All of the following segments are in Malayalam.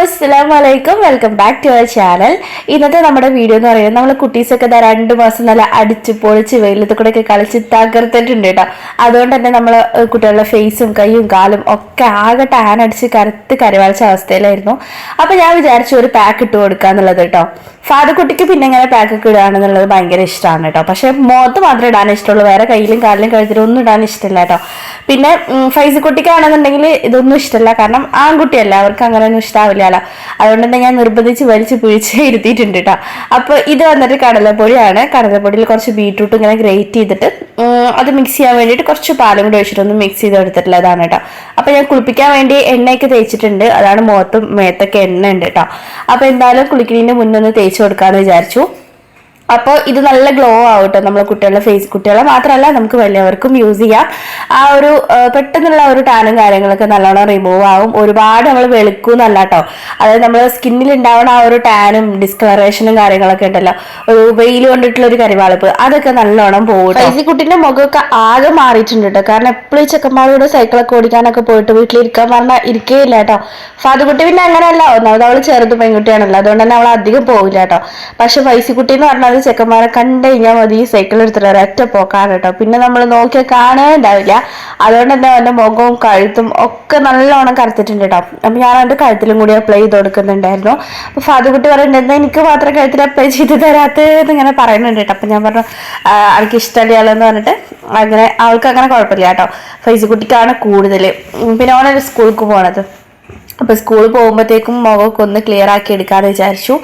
അസ്സാം വലൈക്കും welcome back to our channel ഇന്നത്തെ നമ്മുടെ വീഡിയോ എന്ന് പറയുന്നത് നമ്മൾ കുട്ടീസൊക്കെ ഇതാ രണ്ട് മാസം നല്ല അടിച്ച് പൊളിച്ച് വെയിലത്ത് ഒക്കെ കളിച്ച് തകർത്തിട്ടുണ്ട് കേട്ടോ. അതുകൊണ്ട് തന്നെ നമ്മൾ കുട്ടികളുടെ ഫേസും കൈയും കാലും ഒക്കെ ആകെ ടാൻ അടിച്ച് കറുത്ത് കരുവാളിച്ച അവസ്ഥയിലായിരുന്നു. അപ്പോൾ ഞാൻ വിചാരിച്ചു ഒരു പാക്ക് ഇട്ട് കൊടുക്കുക എന്നുള്ളത് കേട്ടോ. ഫാദക്കുട്ടിക്ക് പിന്നെ ഇങ്ങനെ പാക്ക് ഒക്കെ ഇടുകയാണെന്നുള്ളത് ഭയങ്കര ഇഷ്ടമാണ് കേട്ടോ. പക്ഷേ മുഖത്ത് മാത്രമേ ഇടാൻ ഇഷ്ടമുള്ളൂ. വേറെ കയ്യിലും കാലിലും കഴുത്തിലും ഒന്നും ഇടാൻ ഇഷ്ടമില്ല കേട്ടോ. പിന്നെ ഫൈസ് കുട്ടിക്കാണെന്നുണ്ടെങ്കിൽ ഇതൊന്നും ഇഷ്ടമല്ല. കാരണം ആൺകുട്ടിയല്ല. അവർക്ക് അങ്ങനെയൊന്നും ഇഷ്ടാവില്ലല്ലോ അതുകൊണ്ട് തന്നെ ഞാൻ നിർബന്ധിച്ച് വലിച്ച് പിഴിച്ച് ഇരുത്തിയിട്ടുണ്ട് കേട്ടോ അപ്പോൾ ഇത് വന്നിട്ട് കടലപ്പൊടിയാണ്. കടലപ്പൊടിയിൽ കുറച്ച് ബീട്രൂട്ട് ഇങ്ങനെ ഗ്രേറ്റ് ചെയ്തിട്ട് അത് മിക്സ് ചെയ്യാൻ വേണ്ടിയിട്ട് കുറച്ച് പാലും കൂടി ഒഴിച്ചിട്ട് ഒന്ന് മിക്സ് ചെയ്ത് എടുത്തിട്ടുള്ളതാണ് കേട്ടോ അപ്പോൾ ഞാൻ കുളിപ്പിക്കാൻ വേണ്ടി എണ്ണയൊക്കെ തേച്ചിട്ടുണ്ട്. അതാണ് മുഖത്തും മേത്തൊക്കെ എണ്ണ ഉണ്ട് കേട്ടോ അപ്പോൾ എന്തായാലും കുളിക്കുന്നതിന് മുന്നേ ഒന്ന് തേച്ച് കൊടുക്കാമെന്ന് വിചാരിച്ചു. അപ്പോൾ ഇത് നല്ല ഗ്ലോ ആവട്ടെ നമ്മളെ കുട്ടികളുടെ ഫേസ് കുട്ടികളെ മാത്രമല്ല നമുക്ക് വലിയവർക്കും യൂസ് ചെയ്യാം. ആ ഒരു പെട്ടെന്നുള്ള ഒരു ടാനും കാര്യങ്ങളൊക്കെ നല്ലോണം റിമൂവ് ആവും. ഒരുപാട് നമ്മൾ വെളുക്കൂന്നല്ല കേട്ടോ അതായത് നമ്മൾ സ്കിന്നിൽ ഉണ്ടാവുന്ന ആ ഒരു ടാനും ഡിസ്കളറേഷനും കാര്യങ്ങളൊക്കെ ഉണ്ടല്ലോ. ഒരു വെയിൽ കൊണ്ടിട്ടുള്ള ഒരു കരിവാളിപ്പ്. അതൊക്കെ നല്ലോണം പോകും ഫൈസി കുട്ടീന്റെ മുഖമൊക്കെ ആകെ മാറിയിട്ടുണ്ട് കേട്ടോ കാരണം എപ്പോഴും ചെക്കന്മാരോട് സൈക്കിളൊക്കെ ഓടിക്കാനൊക്കെ പോയിട്ട് വീട്ടിലിരിക്കാൻ പറഞ്ഞാൽ ഇല്ല കേട്ടോ ഫാദുകുട്ടി പിന്നെ അങ്ങനെയല്ല. ഒന്നാമത് അവൾ ചെറുത് പെൺകുട്ടിയാണല്ലോ. അതുകൊണ്ട് തന്നെ അവൾ അധികം പോകില്ല കേട്ടോ പക്ഷെ ഫൈസിക്കുട്ടി എന്ന് പറഞ്ഞാൽ ചെക്കന്മാരെ കണ്ടു കഴിഞ്ഞാൽ മതി ഈ സൈക്കിൾ എടുത്തിട്ട് ഒരൊറ്റ പോക്കാണ് കേട്ടോ. പിന്നെ നമ്മൾ നോക്കിയാൽ കാണാനുണ്ടാവില്ല അതുകൊണ്ട് തന്നെ അവന്റെ മുഖവും കഴുത്തും ഒക്കെ നല്ലോണം കറുത്തിട്ടുണ്ട് കേട്ടോ. അപ്പൊ ഞാൻ അവന്റെ കഴുത്തിലും കൂടി അപ്ലൈ ചെയ്ത് കൊടുക്കുന്നുണ്ടായിരുന്നു. അപ്പോൾ ഫാദുകുട്ടി പറയുന്നുണ്ട് എനിക്ക് മാത്രം കഴുത്തിൽ അപ്ലൈ ചെയ്ത് തരാത്തത് ഇങ്ങനെ പറയുന്നുണ്ട് കേട്ടോ. അപ്പൊ ഞാൻ പറഞ്ഞു "ആ, അവൾക്ക് ഇഷ്ടമല്ലല്ലോ പറഞ്ഞിട്ട് അങ്ങനെ അവൾക്ക് അങ്ങനെ കുഴപ്പമില്ല കേട്ടോ. ഫൈസ് കുട്ടിക്കാണ് കൂടുതൽ പിന്നെ അവനൊരു സ്കൂൾക്ക് പോണത്. അപ്പോൾ സ്കൂൾ പോകുമ്പോഴത്തേക്കും മുഖമൊക്കെ ഒന്ന് ക്ലിയർ ആക്കി എടുക്കാമെന്ന് വിചാരിച്ചു.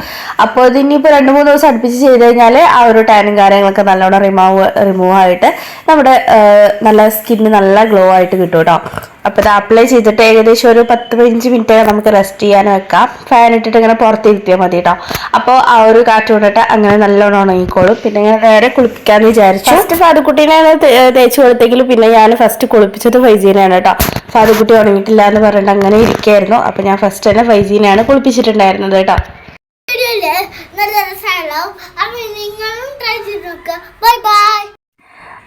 അപ്പോൾ ഇത് ഇനിയിപ്പോൾ രണ്ട് മൂന്ന് ദിവസം അടുപ്പിച്ച് ചെയ്ത് കഴിഞ്ഞാൽ ആ ഒരു ടാനും കാര്യങ്ങളൊക്കെ നല്ലോണം റിമൂവ് റിമൂവ് ആയിട്ട് നമ്മുടെ നല്ല സ്കിന്ന് നല്ല ഗ്ലോ ആയിട്ട് കിട്ടും കേട്ടോ അപ്പോൾ ഇത് അപ്ലൈ ചെയ്തിട്ട് ഏകദേശം ഒരു പത്ത് പതിനഞ്ച് മിനിറ്റ് നമുക്ക് റെസ്റ്റ് ചെയ്യാൻ വെക്കാം. ഫാൻ ഇട്ടിട്ട് ഇങ്ങനെ പുറത്തിരുത്തിയാൽ മതി കേട്ടോ അപ്പോൾ ആ ഒരു കാറ്റ് കൊണ്ടിട്ട് അങ്ങനെ നല്ലോണം ഉണങ്ങിക്കോളും. പിന്നെ ഞാൻ നേരെ കുളിപ്പിക്കാമെന്ന് വിചാരിച്ചു. ഫസ്റ്റ് ഫാദുക്കുട്ടീനെ തേച്ച് കൊടുത്തെങ്കിലും പിന്നെ ഞാൻ ഫസ്റ്റ് കുളിപ്പിച്ചത് ഫൈസീനെയാണ് കേട്ടോ ഫാദുക്കുട്ടി ഉണങ്ങിയിട്ടില്ല എന്ന് പറഞ്ഞിട്ട് അങ്ങനെ ഇരിക്കുകയായിരുന്നു അപ്പോൾ ഞാൻ ഫസ്റ്റ് തന്നെ ഫൈസീനെയാണ് കുളിപ്പിച്ചിട്ടുണ്ടായിരുന്നത് കേട്ടോ. നല്ല രസമാണല്ലോ അപ്പൊ നിങ്ങളും ട്രൈ ചെയ്ത് നോക്കുക ബൈ ബൈ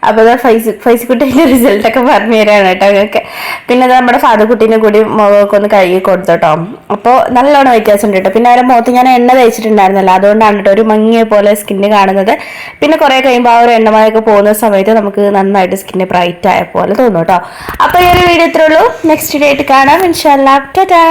അപ്പോൾ അതാ ഫൈസ് ഫൈസിക്കുട്ടീന്റെ റിസൾട്ടൊക്കെ പറഞ്ഞു തരാണ് കേട്ടോ നിങ്ങൾക്ക് പിന്നെ അത് നമ്മുടെ ഫാദർക്കുട്ടീനെ കൂടി മുഖമൊക്കെ ഒന്ന് കഴുകി കൊടുത്തു കേട്ടോ. അപ്പോൾ നല്ലോണം വ്യത്യാസമുണ്ട് കേട്ടോ. പിന്നെ അവരുടെ മുഖത്ത് ഞാൻ എണ്ണ തേച്ചിട്ടുണ്ടായിരുന്നല്ലോ. അതുകൊണ്ടാണ് കേട്ടോ ഒരു മങ്ങിയ പോലെ സ്കിന്ന് കാണുന്നത്. പിന്നെ കുറേ കഴിയുമ്പോൾ ആ ഒരു എണ്ണമയൊക്കെ പോകുന്ന സമയത്ത് നമുക്ക് നന്നായിട്ട് സ്കിന്ന് ബ്രൈറ്റ് ആയ പോലെ തോന്നും കേട്ടോ. അപ്പോൾ ഈ ഒരു വീഡിയോ ഇത്രയുള്ളൂ നെക്സ്റ്റ് ഡേ ആയിട്ട് കാണാം. ഇൻഷാല്ലാ ടാറ്റാ.